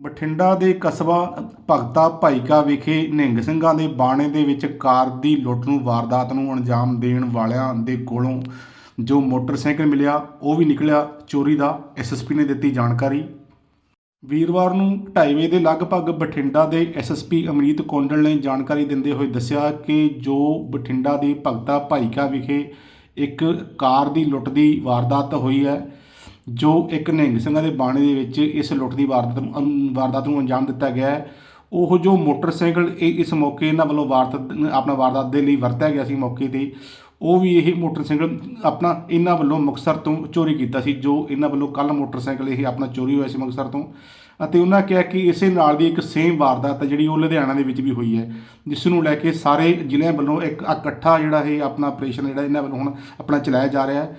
ਬਠਿੰਡਾ ਦੇ ਕਸਬਾ ਭਗਤਾ ਭਾਈਕਾ ਵਿਖੇ ਨਿਹੰਗ ਸਿੰਘਾਂ ਦੇ ਬਾਣੇ ਦੇ ਵਿੱਚ ਕਾਰ ਦੀ ਲੁੱਟ ਨੂੰ, ਵਾਰਦਾਤ ਨੂੰ ਅੰਜਾਮ ਦੇਣ ਵਾਲਿਆਂ ਦੇ ਕੋਲੋਂ ਜੋ ਮੋਟਰਸਾਈਕਲ ਮਿਲਿਆ, ਉਹ ਵੀ ਨਿਕਲਿਆ। ਚੋਰੀ ਦਾ ਐਸਐਸਪੀ ਨੇ ਦਿੱਤੀ ਜਾਣਕਾਰੀ। ਵੀਰਵਾਰ ਨੂੰ 2:30 ਵਜੇ ਦੇ ਲਗਭਗ ਬਠਿੰਡਾ ਦੇ ਐਸਐਸਪੀ ਅਮਰੀਤ ਕੌਂਡਲ ਨੇ ਜਾਣਕਾਰੀ ਦਿੰਦੇ ਹੋਏ ਦੱਸਿਆ ਕਿ ਜੋ ਬਠਿੰਡਾ ਦੇ ਭਗਤਾ ਭਾਈਕਾ ਵਿਖੇ ਇੱਕ ਕਾਰ ਦੀ ਲੁੱਟ ਦੀ ਵਾਰਦਾਤ ਹੋਈ ਹੈ ਜੋ ਇੱਕ ਨਿਹੰਗ ਸਿੰਘਾਂ ਦੇ ਬਾਣੇ ਦੇ ਵਿੱਚ ਇਸ ਲੁੱਟ ਦੀ ਵਾਰਦਾਤ ਨੂੰ ਵਾਰਦਾਤ ਨੂੰ ਅੰਜਾਮ ਦਿੱਤਾ ਗਿਆ ਹੈ, ਉਹ ਜੋ ਮੋਟਰਸਾਈਕਲ ਇਹ, ਇਸ ਮੌਕੇ ਇਹਨਾਂ ਵੱਲੋਂ ਵਾਰਦਾਤ, ਆਪਣਾ ਵਾਰਦਾਤ ਦੇ ਲਈ ਵਰਤਿਆ ਗਿਆ ਸੀ ਮੌਕੇ ਤੇ, ਉਹ ਵੀ ਇਹ ਮੋਟਰਸਾਈਕਲ ਆਪਣਾ ਇਹਨਾਂ ਵੱਲੋਂ ਮੁਕਤਸਰ ਤੋਂ ਚੋਰੀ ਕੀਤਾ ਸੀ, ਜੋ ਇਹਨਾਂ ਵੱਲੋਂ ਕੱਲ ਮੋਟਰਸਾਈਕਲ ਇਹ ਆਪਣਾ ਚੋਰੀ ਹੋਇਆ ਸੀ ਮੁਕਤਸਰ ਤੋਂ, ਅਤੇ ਉਹਨਾਂ ਕਿਹਾ ਕਿ ਇਸੇ ਨਾਲ ਦੀ ਇੱਕ ਸੇਮ ਵਾਰਦਾਤ ਹੈ ਜਿਹੜੀ ਉਹ ਲੁਧਿਆਣਾ ਦੇ ਵਿੱਚ ਵੀ ਹੋਈ ਹੈ, ਜਿਸ ਨੂੰ ਲੈ ਕੇ ਸਾਰੇ ਜ਼ਿਲ੍ਹਿਆਂ ਵੱਲੋਂ ਇੱਕ ਇਕੱਠਾ ਜਿਹੜਾ ਇਹ ਆਪਣਾ ਆਪਰੇਸ਼ਨ ਜਿਹੜਾ ਇਹਨਾਂ ਵੱਲੋਂ ਹੁਣ ਆਪਣਾ ਚਲਾਇਆ ਜਾ ਰਿਹਾ ਹੈ।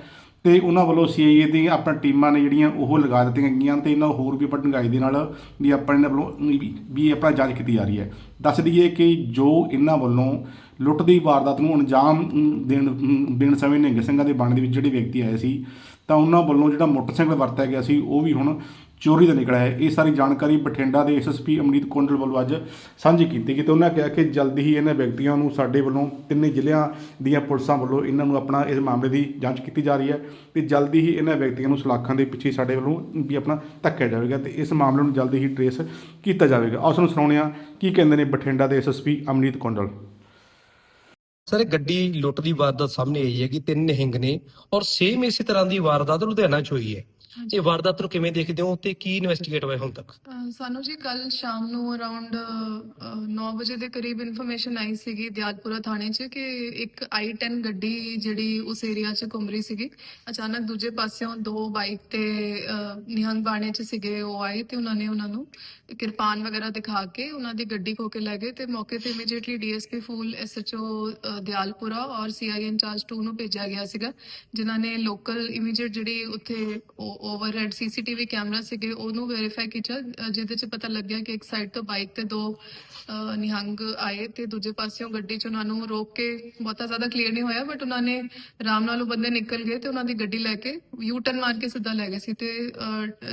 ਤੇ ਉਹਨਾਂ ਵੱਲੋਂ ਸੀਆਈਏ ਦੀ ਆਪਣਾ ਟੀਮਾਂ ਨੇ ਜਿਹੜੀਆਂ ਉਹ ਲਗਾ ਦਿੱਤੀਆਂ ਗਈਆਂ ਤੇ ਇਹਨਾਂ ਹੋਰ ਵੀ ਆਪਾਂ ਡੂੰਘਾਈ ਦੇ ਨਾਲ ਵੀ ਆਪਾਂ ਇਹਨਾਂ ਵੱਲੋਂ ਵੀ- ਆਪਣਾ ਜਾਂਚ ਕੀਤੀ ਜਾ ਰਹੀ ਹੈ। ਦੱਸ ਦਈਏ ਕਿ ਜੋ ਇਹਨਾਂ ਵੱਲੋਂ ਲੁੱਟ ਦੀ ਵਾਰਦਾਤ ਨੂੰ ਅੰਜਾਮ ਦੇਣ ਦੇਣ ਸਮੇਂ ਨਿਹੰਗ ਸਿੰਘਾਂ ਦੇ ਬਾਣੇ ਦੇ ਵਿੱਚ ਜਿਹੜੇ ਵਿਅਕਤੀ ਆਏ ਸੀ ਤਾਂ ਉਹਨਾਂ ਵੱਲੋਂ ਜਿਹੜਾ ਮੋਟਰਸਾਈਕਲ ਵਰਤਿਆ ਗਿਆ ਸੀ, ਉਹ ਵੀ ਹੁਣ ਚੋਰੀ ਦਾ ਨਿਕਲਿਆ ਹੈ। ਇਹ ਸਾਰੀ ਜਾਣਕਾਰੀ ਬਠਿੰਡਾ ਦੇ ਐਸਐਸਪੀ ਅਮਰੀਤ ਕੋਂਡਲ ਵੱਲੋਂ ਅੱਜ ਸਾਂਝੀ ਕੀਤੀ ਗਈ ਤੇ ਉਹਨਾਂ ਕਿਹਾ ਕਿ ਜਲਦੀ ਹੀ ਇਹਨਾਂ ਵਿਅਕਤੀਆਂ ਨੂੰ ਸਾਡੇ ਵੱਲੋਂ ਤਿੰਨੇ ਜ਼ਿਲ੍ਹਿਆਂ ਦੀਆਂ ਪੁਲਿਸਾਂ ਵੱਲੋਂ ਇਹਨਾਂ ਨੂੰ ਆਪਣਾ ਇਸ ਮਾਮਲੇ ਦੀ ਜਾਂਚ ਕੀਤੀ ਜਾ ਰਹੀ ਹੈ ਤੇ ਜਲਦੀ ਹੀ ਇਹਨਾਂ ਵਿਅਕਤੀਆਂ ਨੂੰ ਸਲਾਖਾਂ ਦੇ ਪਿੱਛੇ ਸਾਡੇ ਵੱਲੋਂ ਵੀ ਆਪਣਾ ਧੱਕਿਆ ਜਾਵੇਗਾ ਤੇ ਇਸ ਮਾਮਲੇ ਨੂੰ ਜਲਦੀ ਹੀ ਟਰੇਸ ਕੀਤਾ ਜਾਵੇਗਾ। ਆਓ ਤੁਹਾਨੂੰ ਸੁਣਾਉਂਦੇ ਹਾਂ ਕੀ ਕਹਿੰਦੇ ਨੇ ਬਠਿੰਡਾ ਦੇ ਐਸਐਸਪੀ ਅਮਰੀਤ ਕੋਂਡਲ। ਸਰ, ਗੱਡੀ ਲੁੱਟ ਦੀ ਵਾਰਦਾਤ ਸਾਹਮਣੇ ਆਈ ਹੈ ਕਿ ਤਿੰਨ ਨਿਹੰਗ ਨੇ ਔਰ ਸੇਮ ਇਸੇ ਤਰ੍ਹਾਂ ਦੀ ਵਾਰਦਾਤ ਲੁਧਿਆਣਾ 'ਚ ਹੋਈ ਹੈ। ਇਹ ਵਾਰਦਾਤ ਨੂੰ ਕਿਵੇਂ ਦੇਖਦੇ ਹੋ ਤੇ ਕੀ ਇਨਵੈਸਟੀਗੇਟ ਹੋਇਆ ਹੁਣ ਤੱਕ? ਅਹ ਸਾਨੂੰ ਜੀ ਕੱਲ ਸ਼ਾਮ ਨੂੰ ਅਰਾਊਂਡ 9 ਵਜੇ ਦੇ ਕਰੀਬ ਇਨਫੋਰਮੇਸ਼ਨ ਆਈ ਸੀਗੀ ਦਿਆਲਪੁਰਾ ਥਾਣੇ 'ਚ ਕਿ ਇੱਕ i10 ਗੱਡੀ ਜਿਹੜੀ ਉਸ ਏਰੀਆ 'ਚ ਘੁੰਮ ਰਹੀ ਸੀਗੀ। ਅਚਾਨਕ ਦੂਜੇ ਪਾਸਿਓਂ ਦੋ ਬਾਈਕ ਤੇ ਅਹ, ਨਿਹੰਗ ਬਾਣੇ 'ਚ ਸੀਗੇ ਉਹ ਆਏ ਤੇ ਉਹਨਾਂ ਨੇ ਉਹਨਾਂ ਨੂੰ ਕਿਰਪਾਨ ਵਗੈਰਾ ਦਿਖਾ ਕੇ ਉਹਨਾਂ ਦੀ ਗੱਡੀ ਖੋ ਕੇ ਲੈ ਗਏ ਤੇ ਮੌਕੇ ਤੇ immediately DSP Phool SHO Dayalpura ਔਰ ਸੀਆਈ ਇੰਚਾਰਜ 2 ਨੂੰ ਭੇਜਿਆ ਗਿਆ ਸੀਗਾ ਜਿਨ੍ਹਾਂ ਨੇ ਲੋਕਲ ਇਮੀਡੀਏਟ ਜਿਹੜੀ ਉੱਥੇ ਓਵਰਹੈਡ ਸੀਸੀਟੀਵੀ ਕੈਮਰਾ ਸੀਗੇ, ਉਹਨੂੰ ਵੈਰੀਫਾਈ ਕੀਤਾ ਜਿਹਦੇ ਚ ਪਤਾ ਲੱਗਿਆ ਕਿ ਇੱਕ ਸਾਈਡ ਤੋਂ ਬਾਈਕ ਤੇ ਦੋ ਨਿਹੰਗ ਆਏ ਤੇ ਦੂਜੇ ਪਾਸਿਓਂ ਗੱਡੀ ਚ ਉਹਨਾਂ ਨੂੰ ਰੋਕ ਕੇ ਬਹੁਤਾ ਜ਼ਿਆਦਾ ਕਲੀਅਰ ਨਹੀਂ ਹੋਇਆ ਬਟ ਉਹਨਾਂ ਨੇ ਆਰਾਮ ਨਾਲ ਉਹ ਬੰਦੇ ਨਿਕਲ ਗਏ ਤੇ ਉਹਨਾਂ ਦੀ ਗੱਡੀ ਲੈ ਕੇ ਯੂ ਟਰਨ ਮਾਰ ਕੇ ਸਿੱਧਾ ਲੈ ਗਏ ਸੀ ਤੇ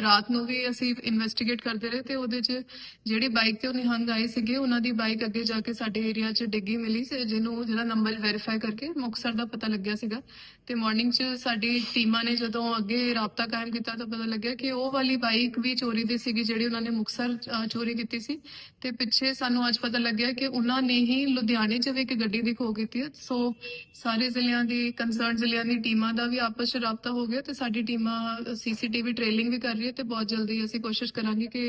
ਰਾਤ ਨੂੰ ਵੀ ਅਸੀਂ ਇਨਵੈਸਟੀਗੇਟ ਕਰਦੇ ਰਹੇ ਤੇ ਉਹਦੇ ਚ ਜਿਹੜੀ ਬਾਈਕ ਤੇ ਉਹ ਨਿਹੰਗ ਆਏ ਸੀਗੇ, ਉਹਨਾਂ ਦੀ ਬਾਈਕ ਅੱਗੇ ਜਾ ਕੇ ਸਾਡੇ ਏਰੀਆ ਚ ਡਿੱਗੀ ਮਿਲੀ ਸੀ, ਜਿਹਨੂੰ ਜਿਹੜਾ ਨੰਬਰ ਵੈਰੀਫਾਈ ਕਰਕੇ ਮੁਕਸਰ ਦਾ ਪਤਾ ਲੱਗਿਆ ਸੀਗਾ ਤੇ ਮਾਰਨਿੰਗ ਚ ਸਾਡੀ ਟੀਮਾਂ ਨੇ ਜਦੋਂ ਅੱਗੇ ਰਾਬਤਾ ਕਾਇਮ ਕੀਤਾ ਤਾਂ ਪਤਾ ਲੱਗਿਆ ਕਿ ਉਹ ਵਾਲੀ ਬਾਈਕ ਵੀ ਚੋਰੀ ਦੀ ਸੀਗੀ ਜਿਹੜੀ ਉਹਨਾਂ ਨੇ ਮੁਕਸਰ ਚੋਰੀ ਕੀਤੀ ਸੀ। ਤੇ ਪਿੱਛੇ ਸਾਨੂੰ ਅੱਜ ਪਤਾ ਲੱਗਿਆ ਕਿ ਉਹਨਾਂ ਨੇ ਹੀ ਲੁਧਿਆਣੇ 'ਚ ਵੀ ਇੱਕ ਗੱਡੀ ਦੀ ਕੀਤੀ ਹੈ। ਸੋ ਸਾਰੇ ਜ਼ਿਲ੍ਹਿਆਂ ਦੀ ਕੰਸਰਨ ਜ਼ਿਲ੍ਹਿਆਂ ਦੀ ਟੀਮਾਂ ਦਾ ਵੀ ਆਪਸ 'ਚ ਰਾਬਤਾ ਹੋ ਗਿਆ ਤੇ ਸਾਡੀ ਟੀਮਾਂ ਸੀਸੀਟੀਵੀ ਟ੍ਰੇਲਿੰਗ ਵੀ ਕਰ ਰਹੀ ਹੈ ਤੇ ਬਹੁਤ ਜਲਦੀ ਅਸੀਂ ਕੋਸ਼ਿਸ਼ ਕਰਾਂਗੇ ਕਿ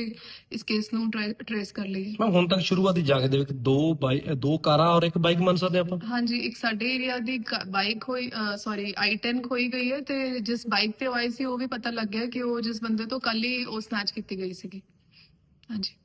ਇਸ ਕੇਸ ਨੂੰ ਟ੍ਰੇਸ ਕਰ ਲਈਏ। ਮੈਂ ਹੁਣ ਤੱਕ ਸ਼ੁਰੂਆਤੀ ਜਾਂਚ ਦੇ ਵਿੱਚ ਦੋ ਬਾਈ ਦੋ ਕਾਰਾਂ ਔਰ ਇੱਕ ਬਾਈਕ ਮੰਨ ਸਕਦੇ ਆਪਾਂ? ਹਾਂਜੀ ਇੱਕ ਸਾਡੇ ਏਰੀਆ ਦੀ ਬਾਈਕ ਹੋਈ ਸੌਰੀ i10 ਖੋਈ ਗਈ ਹੈ ਤੇ ਜਿਸ ਬਾਈਕ ਤੇ ਉਹ ਆਈ ਸੀ ਉਹ ਵੀ ਪਤਾ ਲੱਗਿਆ ਕਿ ਉਹ ਜਿਸ ਬੰਦੇ ਤੋਂ ਕੱਲ ਹੀ ਉਹ ਸਨੈਚ ਕੀਤੀ ਗਈ ਸੀਗੀ। ਹਾਂਜੀ।